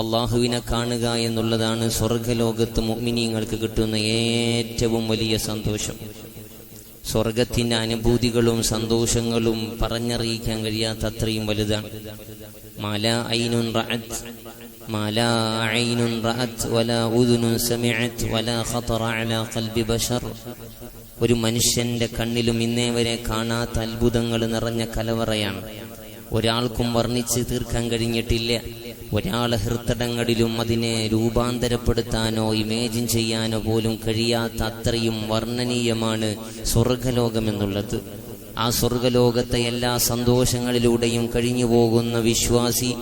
അള്ളാഹുവിനെ കാണുക എന്നുള്ളതാണ് സ്വർഗലോകത്ത് മുഅ്മിനീങ്ങൾക്ക് കിട്ടുന്ന ഏറ്റവും വലിയ സന്തോഷം. സ്വർഗത്തിന്റെ അനുഭൂതികളും സന്തോഷങ്ങളും പറഞ്ഞറിയിക്കാൻ കഴിയാത്ത അത്രയും വലുതാണ്. മാല ഐനുൻ മാല ഐനുൻ വല ഉദുനുൻ വല ഖതറ അലാ ഖൽബി ബശർ ഒരു മനുഷ്യന്റെ കണ്ണിലും ഇന്നേ വരെ കാണാത്ത അത്ഭുതങ്ങൾ നിറഞ്ഞ കലവറയാണ്. ഒരാൾക്കും വർണിച്ച് തീർക്കാൻ കഴിഞ്ഞിട്ടില്ല. ഒരാളെ ഹൃത്തടങ്ങളിലും അതിനെ രൂപാന്തരപ്പെടുത്താനോ ഇമേജിൻ ചെയ്യാനോ പോലും കഴിയാത്ത അത്രയും വർണനീയമാണ് സ്വർഗലോകമെന്നുള്ളത്. ആ സ്വർഗലോകത്തെ എല്ലാ സന്തോഷങ്ങളിലൂടെയും കഴിഞ്ഞു പോകുന്ന വിശ്വാസി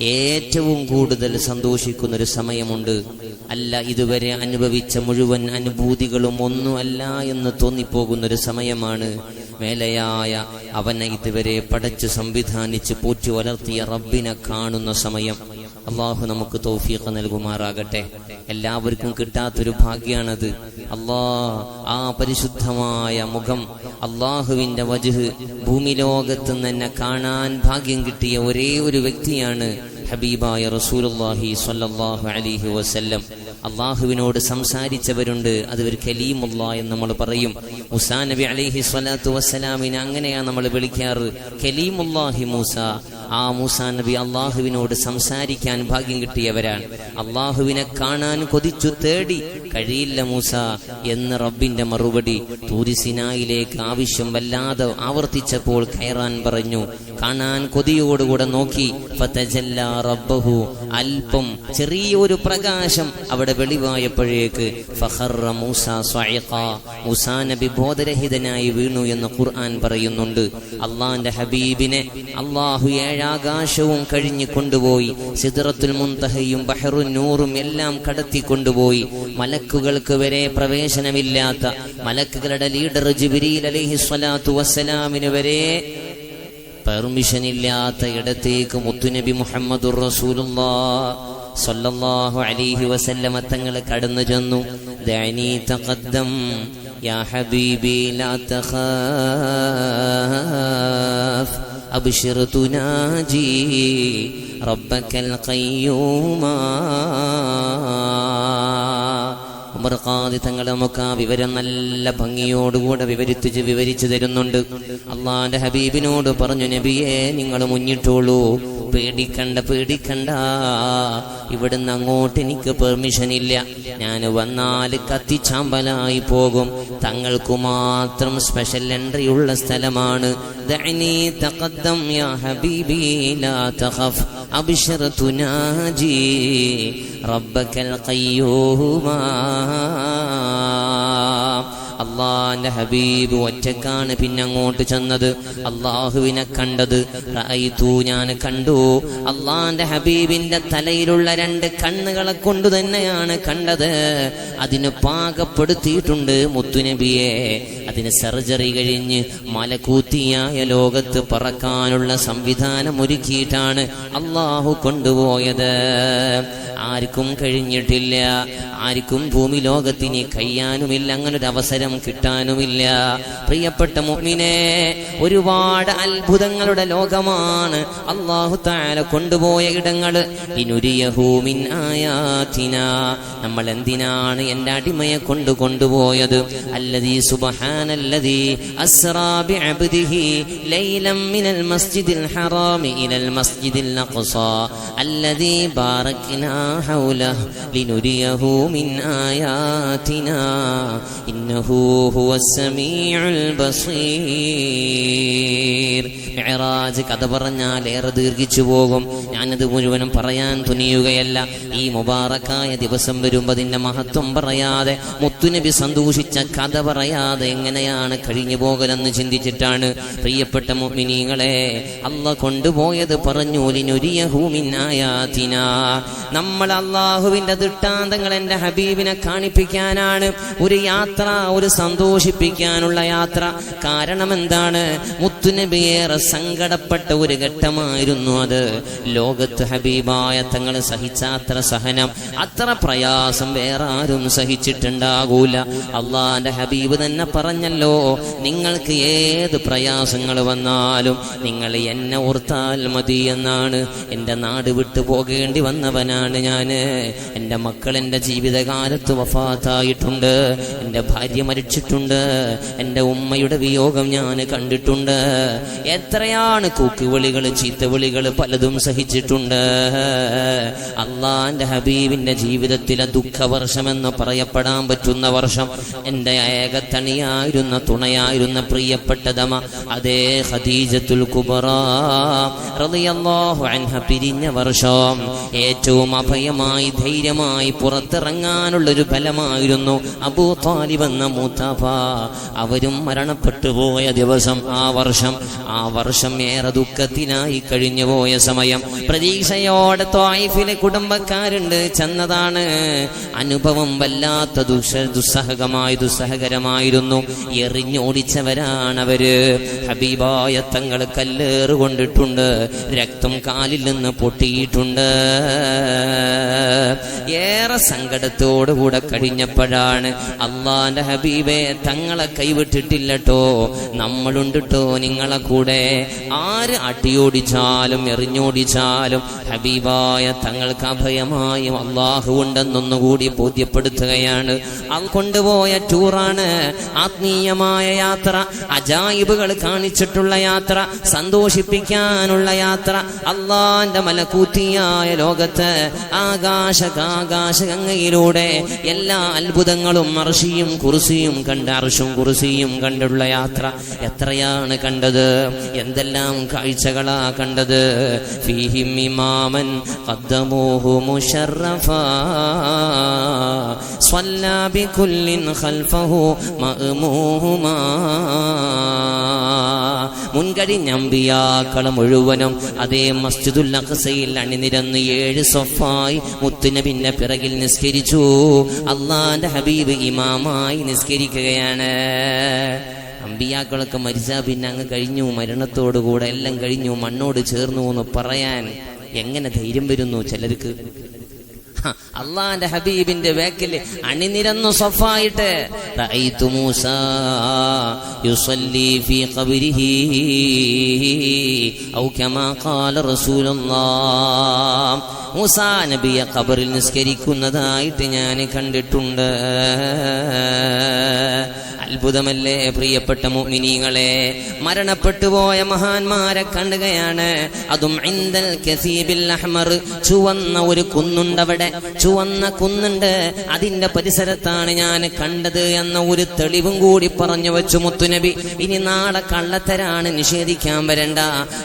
ഏറ്റവും കൂടുതൽ സന്തോഷിക്കുന്ന ഒരു സമയമുണ്ട്. അല്ല ഇതുവരെ അനുഭവിച്ച മുഴുവൻ അനുഭൂതികളും ഒന്നുമല്ല എന്ന് തോന്നിപ്പോകുന്ന ഒരു സമയമാണ്. മേലയായ അവനെ ഇതുവരെ പടച്ചു സംവിധാനിച്ച് പോറ്റി വളർത്തിയ റബ്ബിനെ കാണുന്ന സമയം. അള്ളാഹു നമുക്ക് തൗഫീഖ് നൽകുമാറാകട്ടെ. എല്ലാവർക്കും കിട്ടാത്തൊരു ഭാഗ്യാണത്. അള്ളാ ആ പരിശുദ്ധമായ മുഖം അള്ളാഹുവിന്റെ വജുഹ് ഭൂമി ലോകത്ത് തന്നെ കാണാൻ ഭാഗ്യം കിട്ടിയ ഒരേ ഒരു വ്യക്തിയാണ് ഹബീബായ റസൂലുള്ളാഹി സ്വല്ലല്ലാഹു അലൈഹി വസല്ലം. അള്ളാഹുവിനോട് സംസാരിച്ചവരുണ്ട്. അത് ഒരു കലീമുള്ള എന്ന് നമ്മൾ പറയും. മുസാ നബി അലൈഹി സ്വലാത്തു വസ്സലാമിനെ അങ്ങനെയാണ് നമ്മൾ വിളിക്കാറ്. കലീമുല്ലാഹി മൂസ. ആ മൂസാ നബി അള്ളാഹുവിനോട് സംസാരിക്കാൻ ഭാഗ്യം കിട്ടിയവരാണ്. അള്ളാഹുവിനെ കാണാൻ കൊതിച്ചു തേടി കഴിയില്ല മൂസ എന്ന് റബ്ബിന്റെ മറുപടി തൂരിസിനായിലേക്ക് ആവശ്യം വല്ലാതെ ആവർത്തിച്ചപ്പോൾ കയറാൻ പറഞ്ഞു കാണാൻ കൊതിയോടുകൂടെ നോക്കി റബ്ബഹു. അല്പം ചെറിയൊരു പ്രകാശം അവിടെ വെളിവായപ്പോഴേക്ക് ഫഹറ മൂസ മൂസാ നബി ബോധരഹിതനായി വീണു എന്ന് ഖുർആൻ പറയുന്നുണ്ട്. അള്ളാന്റെ ഹബീബിനെ അള്ളാഹു ഏഴാകാശവും കഴിഞ്ഞു കൊണ്ടുപോയി സിദ്റത്തുൽ മുന്തഹയും ബഹ്റു നൂറും എല്ലാം കടത്തി കൊണ്ടുപോയി. മലക്കുകൾക്ക് വരെ പ്രവേശനമില്ലാത്ത മലക്കുകളുടെ ലീഡർ ജിബിരിൽ അലഹി സ്വലാത്തു വസ്സലാമിന് വരെ പെർമിഷൻ ഇല്ലാത്ത ഇടത്തേക്ക് മുത്തുനബി മുഹമ്മദുർ റസൂലുള്ളാ. സല്ലല്ലാഹു അലൈഹി വസല്ലമ തങ്ങൾ കടന്നു ചെന്നു. ദഅനി തഖദ്ദം യാ ഹബീബി ലാ തഖാഫ് അബ്ശിർ തുനാജി റബ്ബക്കൽ ഖയ്യൂമാ. ഉമർ നമുക്ക് ആ വിവരം നല്ല ഭംഗിയോടുകൂടെ വിവരിച്ച് വിവരിച്ചു തരുന്നുണ്ട്. അള്ളാന്റെ ഹബീബിനോട് പറഞ്ഞു നബിയെ നിങ്ങൾ മുന്നിട്ടോളൂ. പേടിക്കണ്ട പേടിക്കണ്ട. ഇവിടുന്ന് അങ്ങോട്ട് എനിക്ക് പെർമിഷൻ ഇല്ല. ഞാൻ വന്നാൽ കത്തിച്ചാമ്പലായി പോകും. തങ്ങൾക്ക് മാത്രം സ്പെഷ്യൽ എൻട്രി ഉള്ള സ്ഥലമാണ്. ദഅനി തഖദ്ദം യാ ഹബീബി ലാ തഖഫ്. അബ്ശിർ തുനാജി റബ്ബക്കൽ ഖയ്യൂമാ അള്ളാന്റെ ഹബീബ് ഒറ്റക്കാണ് പിന്നെ അങ്ങോട്ട് ചെന്നത്. അള്ളാഹുവിനെ കണ്ടത്. ഞാൻ കണ്ടു. അള്ളാന്റെ ഹബീബിന്റെ തലയിലുള്ള രണ്ട് കണ്ണുകളെ കൊണ്ട് തന്നെയാണ് കണ്ടത്. അതിന് പാകപ്പെടുത്തിയിട്ടുണ്ട് മുത്തുനബിയെ. അതിന് സർജറി കഴിഞ്ഞ് മലകൂത്തിയായ ലോകത്ത് പറക്കാനുള്ള സംവിധാനം ഒരുക്കിയിട്ടാണ് അള്ളാഹു കൊണ്ടുപോയത്. ആർക്കും കഴിഞ്ഞിട്ടില്ല. ആർക്കും ഭൂമി ലോകത്തിന് കഴിയാനുമില്ല. അങ്ങനെ ഒരു അവസരം കിട്ടാനുമില്ല. പ്രിയപ്പെട്ട മുഅ്മിനെ ഒരുപാട് അത്ഭുതങ്ങളുടെ ലോകമാണ് അള്ളാഹു താല കൊണ്ടുപോയ ഇടങ്ങൾ. നമ്മൾ എന്തിനാണ് എന്റെ അടിമയെ കൊണ്ട് കൊണ്ടുപോയത്? അല്ലതീ സുബഹാനല്ലതീ ഹുവസ് السميع ബസീർ മിഅ്റാജ് കഥ പറഞ്ഞാൽ ഏറെ ദീർഘിച്ചു പോകും ഞാനത് മുഴുവനും പറയാൻ തുനിയുകയല്ല ഈ മുബാറക്കായ ദിവസം വരുമ്പോൾ അതിന്റെ മഹത്വം പറയാതെ മുത്തുനബി സന്തോഷിച്ച കഥ പറയാതെ എങ്ങനെയാണ് കഴിഞ്ഞു പോകലെന്ന് ചിന്തിച്ചിട്ടാണ് പ്രിയപ്പെട്ട മുഅ്മിനീങ്ങളെ അല്ല കൊണ്ടുപോയത് പറഞ്ഞു ലിനുരിയഹൂമിനായാതിന നമ്മൾ അള്ളാഹുവിന്റെ ദൃഷ്ടാന്തങ്ങൾ എന്റെ ഹബീബിനെ കാണിപ്പിക്കാനാണ് ഒരു യാത്ര ഒരു സന്തോഷിപ്പിക്കാനുള്ള യാത്ര കാരണം എന്താണ് മുത്തുനബിയേറെ സങ്കടപ്പെട്ട ഒരു ഘട്ടമായിരുന്നു അത്. ലോകത്ത് ഹബീബായ തങ്ങൾ സഹിച്ച അത്ര സഹനം അത്ര പ്രയാസം വേറെ ആരും സഹിച്ചിട്ടുണ്ടാകൂല. അള്ളാന്റെ ഹബീബ് തന്നെ പറഞ്ഞല്ലോ നിങ്ങൾക്ക് ഏത് പ്രയാസങ്ങൾ വന്നാലും നിങ്ങൾ എന്നെ ഓർത്താൽ മതി എന്നാണ്. എന്റെ നാട് വിട്ടു പോകേണ്ടി വന്നവനാണ് ഞാൻ. എന്റെ മക്കൾ എന്റെ ജീവിതകാലത്ത് വഫാത്തായിട്ടുണ്ട്. എന്റെ ഭാര്യ മരിച്ചിട്ടുണ്ട് എന്റെ ഉമ്മയുടെ വിയോഗം ഞാൻ കണ്ടിട്ടുണ്ട്. എത്രയാണ് കൂക്കുവിളികൾ ചീത്തവിളികൾ പലതും സഹിച്ചിട്ടുണ്ട്. അള്ളാന്റെ ഹബീബിന്റെ ജീവിതത്തിലെ ദുഃഖവർഷമെന്ന് പറയപ്പെടാൻ പറ്റുന്ന വർഷം എന്റെ ഏകത്തണിയായിരുന്ന തുണയായിരുന്ന പ്രിയപ്പെട്ടതമ അതേ ഖദീജത്തുൽ അൻഹ പിരിഞ്ഞ വർഷം ഏറ്റവും അഭയമായി ധൈര്യമായി പുറത്തിറങ്ങാനുള്ളൊരു ഫലമായിരുന്നു അബൂ താലിബ് എന്ന മൂത്താപ്പ അവരും മരണപ്പെട്ടു പോയ ദിവസം ആ വർഷം ആ വർഷം ഏറെ ദുഃഖത്തിനായി കഴിഞ്ഞു പോയ സമയം. പ്രതീക്ഷയോടെ ത്വായിഫിലെ കുടുംബക്കാരുണ്ട്. ചെന്നതാണ്. അനുഭവം വല്ലാത്ത ദുഷ ദുസ്സഹകമായി ദുസ്സഹകരമായിരുന്നു. എറിഞ്ഞോടിച്ചവരാണ് അവർ. ഹബീബായ തങ്ങൾ കല്ലേറ് കൊണ്ടിട്ടുണ്ട് രക്തം കാലിൽ നിന്ന് പൊട്ടിയിട്ടുണ്ട്. ഏറെ സങ്കടത്തോടുകൂടെ കഴിഞ്ഞപ്പോഴാണ് അള്ളാന്റെ ഹബീബെ തങ്ങളെ കൈവിട്ടിട്ടില്ലട്ടോ. നമ്മളുണ്ടിട്ടോ നിങ്ങളെ കൂടെ. ആര് അട്ടിയോടിച്ചാലും എറിഞ്ഞോടിച്ചാലും ഹബീബായ തങ്ങൾക്ക് അഭയമായും അള്ളാഹു ഉണ്ടെന്നൊന്നുകൂടി ബോധ്യപ്പെടുത്തുകയാണ്. അത് കൊണ്ടുപോയ ടൂറാണ്. ആത്മീയമായ യാത്ര അജായിബുകൾ കാണിച്ചിട്ടുള്ള യാത്ര സന്തോഷിപ്പിക്കാനുള്ള യാത്ര അള്ളാന്റെ മലക്കൂത്തിയായ ലോകത്ത് ആകാശകാകാശഗംഗയിലൂടെ എല്ലാ അത്ഭുതങ്ങളും അർഷിയും കുറിസിയും കണ്ട് അർഷും കുറിസിയും കണ്ടുള്ള യാത്ര എത്രയാണ് കണ്ടത്? എന്തെല്ലാം കാഴ്ചകളാ കണ്ടത്? ഫീഹിം ഇമാമൻ ഖൽഫഹു മഅ്മൂഹുമാ. മുൻകഴിഞ്ഞ അമ്പിയാക്കളെ മുഴുവനും. അതേ മസ്ജിദുൽ അഖസയിൽ അണിനിരന്ന് ഏഴ് സൊഫായി മുത്തുനബിന്റെ പിറകിൽ നിസ്കരിച്ചു. അള്ളാന്റെ ഹബീബ് ഇമാമായി നിസ്കരിക്കുകയാണ്. അമ്പിയാക്കളൊക്കെ മരിച്ച പിന്നെ അങ്ങ് കഴിഞ്ഞു. മരണത്തോടുകൂടെ എല്ലാം കഴിഞ്ഞു. മണ്ണോട് ചേർന്നു എന്ന് പറയാൻ എങ്ങനെ ധൈര്യം വരുന്നു ചിലർക്ക്? അള്ളാന്റെ ഹബീബിന്റെ വേക്കിൽ അണിനിരന്നു സഫായിട്ട്. നബിയെ ഖബറിൽ നിസ്കരിക്കുന്നതായിട്ട് ഞാൻ കണ്ടിട്ടുണ്ട്. അത്ഭുതമല്ലേ പ്രിയപ്പെട്ട മുഅ്മിനീങ്ങളെ? മരണപ്പെട്ടു പോയ മഹാന്മാരെ കണ്ടുകയാണ്. അതും കസീബിൽ അഹ്മർ ചുവന്ന ഒരു കുന്നുണ്ടവിടെ. ചുവന്ന കുന്നുണ്ട്. അതിന്റെ പരിസരത്താണ് ഞാൻ കണ്ടത് എന്ന ഒരു തെളിവും കൂടി പറഞ്ഞു വെച്ചു മുത്തുനബി. ഇനി നാളെ കള്ളത്തരാണ് നിഷേധിക്കാൻ വരണ്ട.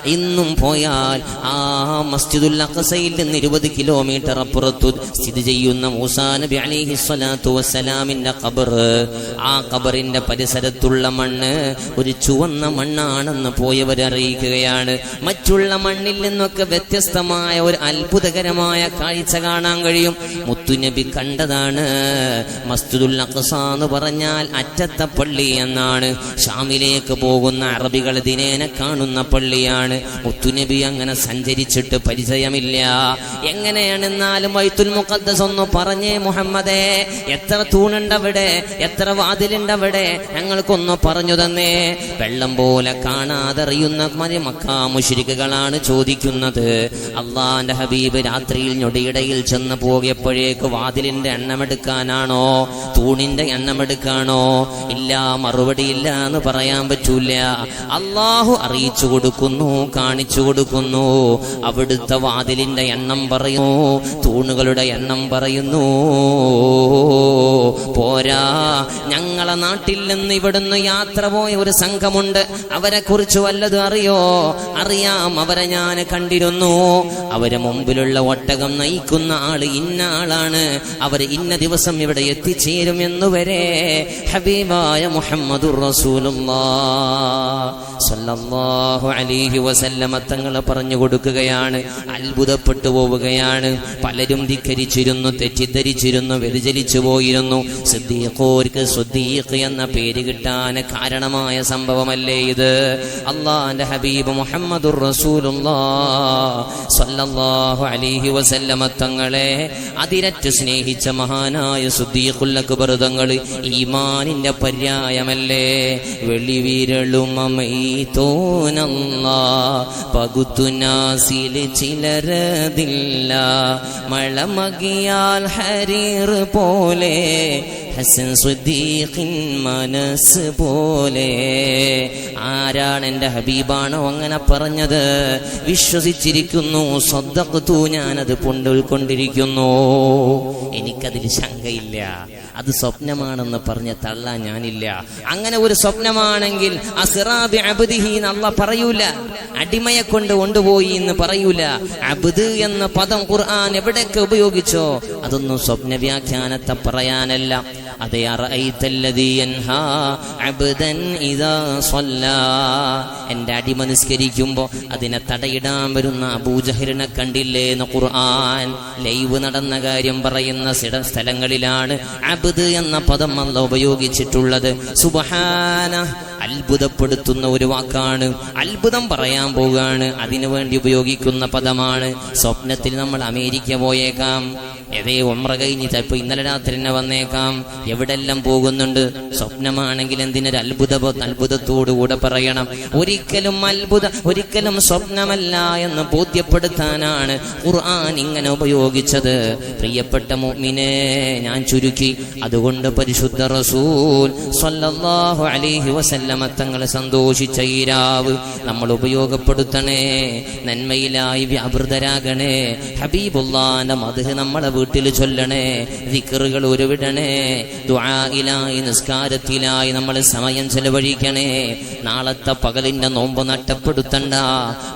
ഇന്നും പോയാൽ ആ മസ്ജിദുൽ അഖസയിൽ നിന്ന് ഇരുപത് കിലോമീറ്റർ അപ്പുറത്തു സ്ഥിതി ചെയ്യുന്ന മൂസാ നബി അലിഹി സ്വലാത്തു വസ്സലാമിന്റെ ഖബർ. ആ ഖബറിന്റെ പരിസരത്തുള്ള മണ്ണ് ഒരു ചുവന്ന മണ്ണാണെന്ന് പോയവർ അറിയിക്കുകയാണ്. മറ്റുള്ള മണ്ണിൽ നിന്നൊക്കെ വ്യത്യസ്തമായ ഒരു അത്ഭുതകരമായ കാഴ്ച കാണാൻ മുത്തുനബി കണ്ടതാണ്. മസ്ജിദുൽ അഖസ എന്ന് പറഞ്ഞാൽ അറ്റത്ത പള്ളി എന്നാണ്. ഷാമിലേക്ക് പോകുന്ന അറബികൾ ദിനേന കാണുന്ന പള്ളിയാണ്. മുത്തുനബി അങ്ങനെ സഞ്ചരിച്ചിട്ട് പരിചയമില്ല. എങ്ങനെയാണെന്നാലും വൈത്തുൽ മുഖദ്ദസ് ഒന്ന് പറഞ്ഞേ മുഹമ്മദേ എത്ര തൂണുണ്ടവിടെ എത്ര വാതിലുണ്ടവിടെ ഞങ്ങൾക്കൊന്ന് പറഞ്ഞു തന്നേ. വെള്ളം പോലെ കാണാതറിയുന്ന മുശ്രിക്കുകളാണ് ചോദിക്കുന്നത്. അള്ളാന്റെ ഹബീബ് രാത്രിയിൽ ഞൊടിയിടയിൽ ചെന്ന് പോയപ്പോഴേക്ക് വാതിലിന്റെ എണ്ണമെടുക്കാനാണോ? തൂണിന്റെ എണ്ണമെടുക്കാണോ? ഇല്ല മറുപടി ഇല്ല എന്ന് പറയാൻ പറ്റൂല. അള്ളാഹു അറിയിച്ചു കൊടുക്കുന്നു കാണിച്ചു കൊടുക്കുന്നു. അവിടുത്തെ വാതിലിന്റെ എണ്ണം പറയുന്നു തൂണുകളുടെ എണ്ണം പറയുന്നു. പോരാ ഞങ്ങളെ നാട്ടിൽ നിന്ന് ഇവിടുന്ന് യാത്ര പോയ ഒരു സംഘമുണ്ട്. അവരെ കുറിച്ച് വല്ലതും അറിയോ? അറിയാം അവരെ ഞാൻ കണ്ടിരുന്നു. അവരെ മുമ്പിലുള്ള ഒട്ടകം നയിക്കുന്ന ആൾ ഇന്ന ആളാണ് അവർ ഇന്ന ദിവസം ഇവിടെ എത്തിച്ചേരും എന്നുവരെ ഹബീബായ മുഹമ്മദുർ റസൂലുള്ളാഹു അലൈഹി വസല്ലമ തങ്ങൾ പറഞ്ഞു കൊടുക്കുകയാണ്. അത്ഭുതപ്പെട്ടു പോവുകയാണ്. പലരും ധിക്കരിച്ചിരുന്നു തെറ്റിദ്ധരിച്ചിരുന്നു വ്യതിചലിച്ചു പോയിരുന്നു. സിദ്ദീഖോർക്ക് സുദ്ദീഖ് എന്ന പേര് കിട്ടാൻ കാരണമായ സംഭവമല്ലേ ഇത്? അള്ളാന്റെ ഹബീബ് മുഹമ്മദുർ റസൂലുള്ളാഹു അലൈഹി വസല്ലമ തങ്ങളെ അതിരറ്റ് സ്നേഹിച്ച മഹാനായ സുദ്ദീഖുൽ അക്ബർ തങ്ങൾ ഈമാനിന്റെ പര്യായമല്ലേ? വെളിവിരളും അമൈത്തോനല്ല പകുത്തുനാസിൽ ചിലരതില്ല. മഴമകിയാൽ ഹരീർ പോലെ ഹസൻ സുദ്ദീഖിൻ മനസ്സ് പോലെ. ആരാണ് എന്റെ ഹബീബാണോ അങ്ങനെ പറഞ്ഞത്? വിശ്വസിച്ചിരിക്കുന്നു സ്വന്തത്തു ഞാനത് കൊണ്ട് ഉൾക്കൊണ്ടിരിക്കുന്നു എനിക്കതിൽ ശങ്കയില്ല. അത് സ്വപ്നമാണെന്ന് പറഞ്ഞ് തള്ളാൻ ഞാനില്ല. അങ്ങനെ ഒരു സ്വപ്നമാണെങ്കിൽ അസിറാബി അബുദിഹി അള്ള പറയൂല. അടിമയെ കൊണ്ട് കൊണ്ടുപോയി എന്ന് പറയൂല. അബുദ് എന്ന പദം ഖുർആൻ എവിടെയൊക്കെ ഉപയോഗിച്ചോ അതൊന്നും സ്വപ്ന വ്യാഖ്യാനത്തെ പറയാനല്ല. എന്റെ അടിമ നിസ്കരിക്കുമ്പോൾ അതിനെ തടയിടാൻ വരുന്ന അബൂജഹലിനെ കണ്ടില്ലേ എന്ന് ഖുർആൻ? ലൈവ് നടന്ന കാര്യം പറയുന്ന സ്ഥലങ്ങളിലാണ് അബ്ദ് എന്ന പദം അല്ല ഉപയോഗിച്ചിട്ടുള്ളത്. സുബഹാന അത്ഭുതപ്പെടുത്തുന്ന ഒരു വാക്കാണ്. അത്ഭുതം പറയാൻ പോവുകയാണ്. അതിനുവേണ്ടി ഉപയോഗിക്കുന്ന പദമാണ്. സ്വപ്നത്തിൽ നമ്മൾ അമേരിക്ക പോയേക്കാം. ഏതേ ഒമ്ര കഴിഞ്ഞ് ചിലപ്പോൾ ഇന്നലെ രാത്രി തന്നെ വന്നേക്കാം. എവിടെല്ലാം പോകുന്നുണ്ട്? സ്വപ്നമാണെങ്കിൽ എന്തിനൊരു അത്ഭുത അത്ഭുതത്തോടുകൂടെ പറയണം. ഒരിക്കലും അത്ഭുത ഒരിക്കലും സ്വപ്നമല്ല എന്ന് ബോധ്യപ്പെടുത്താനാണ് ഖുർആൻ ഇങ്ങനെ ഉപയോഗിച്ചത്. പ്രിയപ്പെട്ട മുഅ്മിനെ ഞാൻ ചുരുക്കി. അതുകൊണ്ട് പരിശുദ്ധ റസൂൽ സ്വല്ലല്ലാഹു അലൈഹി വസല്ലമ തങ്ങൾ സന്തോഷിച്ച ഈ രാവ് നമ്മൾ ഉപയോഗപ്പെടുത്തണേ നന്മയിലായി വ്യാപൃതരാകണേ ഹബീബുല്ലാന്റെ മധു നമ്മളെ വീട്ടിൽ ചൊല്ലണേ വിക്കറുകൾ ഉരുവിടണേ ദ്വായിലായി നിസ്കാരത്തിലായി നമ്മൾ സമയം ചെലവഴിക്കണേ. നാളത്തെ പകലിന്റെ നോമ്പ് നട്ടപ്പെടുത്തണ്ട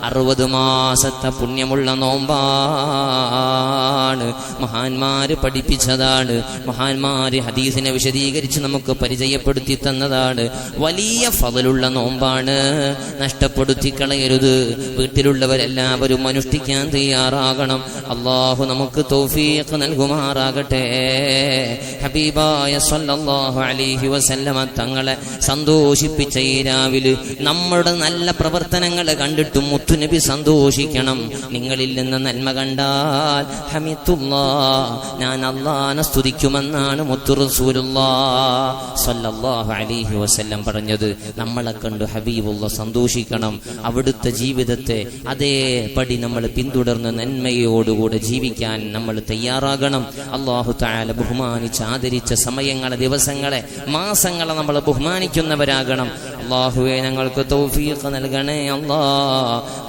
അറുപത് മാസത്തെ പുണ്യമുള്ള നോമ്പാണ്. മഹാന്മാര് പഠിപ്പിച്ചതാണ്. മഹാന്മാര് ഹദീസിനെ വിശദീകരിച്ച് നമുക്ക് പരിചയപ്പെടുത്തി തന്നതാണ്. വലിയ ഫതലുള്ള നോമ്പാണ്. നഷ്ടപ്പെടുത്തി കളയരുത്. വീട്ടിലുള്ളവരെല്ലാവരും അനുഷ്ഠിക്കാൻ തയ്യാറാകണം. അള്ളാഹു നമുക്ക് തൗഫീഖ് നൽകുമാറാകട്ടെ. ഹബീബായ സല്ലല്ലാഹു അലൈഹി വസല്ലമ തങ്ങളെ സന്തോഷിപ്പിച്ച ഈ രാവിൽ നമ്മുടെ നല്ല പ്രവർത്തനങ്ങൾ കണ്ടിട്ടും മുത്തുനബി സന്തോഷിക്കണം. നിങ്ങളിൽ നിന്ന് നന്മ കണ്ടാൽ ഹമിത്തുല്ലാ ഞാൻ അള്ളാനെ സ്തുതിക്കുമെന്നാണ് മുത്തു റസൂലുള്ളാ സല്ലല്ലാഹു അലൈഹി വസല്ലം പറഞ്ഞത്. നമ്മളെ കണ്ട് ഹബീബുള്ള സന്തോഷിക്കണം. അവിടുത്തെ ജീവിതത്തെ അതേപടി നമ്മൾ പിന്തുടർന്ന് നന്മയോടുകൂടെ ജീവിക്കാൻ നമ്മൾ തയ്യാറാകണം. അള്ളാഹു താല ബഹുമാനിച്ച് ആദരിച്ച സമയങ്ങളെ ദിവസങ്ങളെ മാസങ്ങളെ നമ്മൾ ബഹുമാനിക്കുന്നവരാകണം. അള്ളാഹുവെ ഞങ്ങൾക്ക് തൗഫീഖ് നൽകണേ അള്ളാ.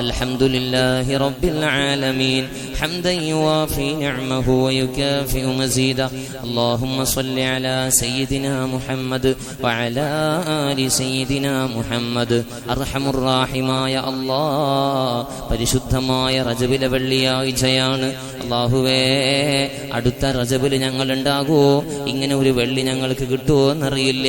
അൽഹംദുലില്ലാഹി റബ്ബിൽ ആലമീൻ. حمدا يوافي نعمه ويكافئ مزيدا اللهم صل على سيدنا محمد وعلى آل سيدنا محمد أرحم الراحمايا الله പരിശുദ്ധമായ റജബിലെ വെള്ളിയാഴ്ചയാണ്. അള്ളാഹുവേ അടുത്ത റജബിൽ ഞങ്ങൾ ഉണ്ടാകുമോ ഇങ്ങനെ ഒരു വെള്ളി ഞങ്ങൾക്ക് കിട്ടുമോ എന്നറിയില്ല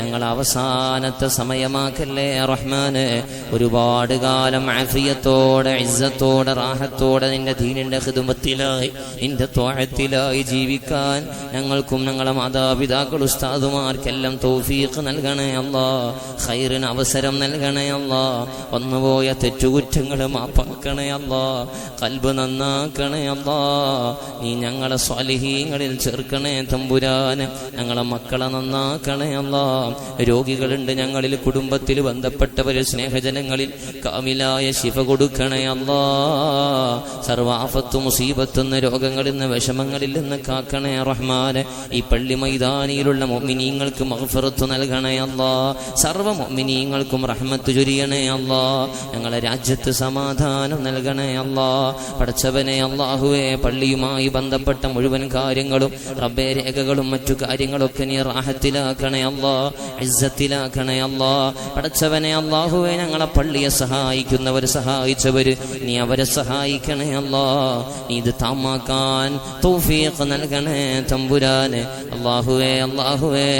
ഞങ്ങൾ അവസാനത്തെ സമയം സമയമാക്കല്ലേ റഹ്മാന്? ഒരുപാട് കാലം ആഫിയത്തോടെ ഇസ്സത്തോടെ റാഹത്തോടെ നിന്റെ ദീനിന്റെ ഹൃദുമത്തിലായി നിന്റെ തോഴത്തിലായി ജീവിക്കാൻ ഞങ്ങൾക്കും ഞങ്ങളെ മാതാപിതാക്കൾ ഉസ്താദുമാർക്കെല്ലാം തൗഫീഖ് നൽകണേ അല്ല. ഖൈറിന് അവസരം നൽകണേ അല്ല. വന്നുപോയ തെറ്റുകുറ്റങ്ങൾ മാപ്പാക്കണേ അല്ല. കൽബ് നന്നാക്കണേ അല്ല. നീ ഞങ്ങളെ സ്വാലിഹീങ്ങളിൽ ചേർക്കണേ തമ്പുരാന്. ഞങ്ങളെ മക്കളെ നന്നാക്കണേ അല്ല. രോഗികളുണ്ട് ഞങ്ങളിൽ കുടുംബത്തിൽ ബന്ധപ്പെട്ടവർ സ്നേഹജനങ്ങളിൽ കാമിലായ ശിവ കൊടുക്കണേ അല്ലാ. സർവാഫത്തും മുസീബത്തുന്ന രോഗങ്ങളിൽ നിന്ന് വിഷമങ്ങളിൽ നിന്ന് കാക്കണേ റഹ്മാനെ. ഈ പള്ളി മൈതാനിയിലുള്ള മൊമിനീങ്ങൾക്ക് മഹഫറത്ത് നൽകണേ അല്ലാ. സർവ മൊമിനീങ്ങൾക്കും റഹ്മത്ത് ചൊരിയണേ അല്ലാ. ഞങ്ങളെ രാജ്യത്ത് സമാധാനം നൽകണേ അല്ലാ. പഠിച്ചവനെ അള്ളാഹുവെ പള്ളിയുമായി ബന്ധപ്പെട്ട മുഴുവൻ കാര്യങ്ങളും റബ്ബേ രേഖകളും മറ്റു കാര്യങ്ങളൊക്കെ നീ റാഹത്തിലാക്കണേ അല്ലാ. ഇസ്സത്തിലാക്കണേ അല്ലാ. അല്ലാ പടച്ചവനെ അള്ളാഹുവെ ഞങ്ങളെ പള്ളിയെ സഹായിക്കുന്നവർ സഹായിച്ചവര്. നീ അവരെ സഹായിക്കണേ അല്ലാ നീ ഇത് താമാക്കാൻ തൗഫീഖ് നൽകണേ തമ്പുരാനെ. അള്ളാഹുവേ അള്ളാഹുവേ.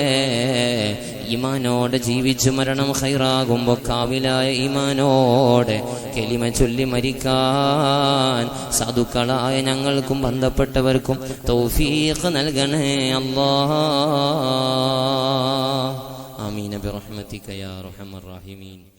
ഈമാനോടെ ജീവിച്ചു മരണം ഹൈറാകുമ്പോ കാവിലായ ഈമാനോടെ കെലിമ ചൊല്ലി മരിക്കാൻ സാധുക്കളായ ഞങ്ങൾക്കും ബന്ധപ്പെട്ടവർക്കും തൗഫീഖ് നൽകണേ അല്ലാ آمين برحمتك يا رحم الراحمين.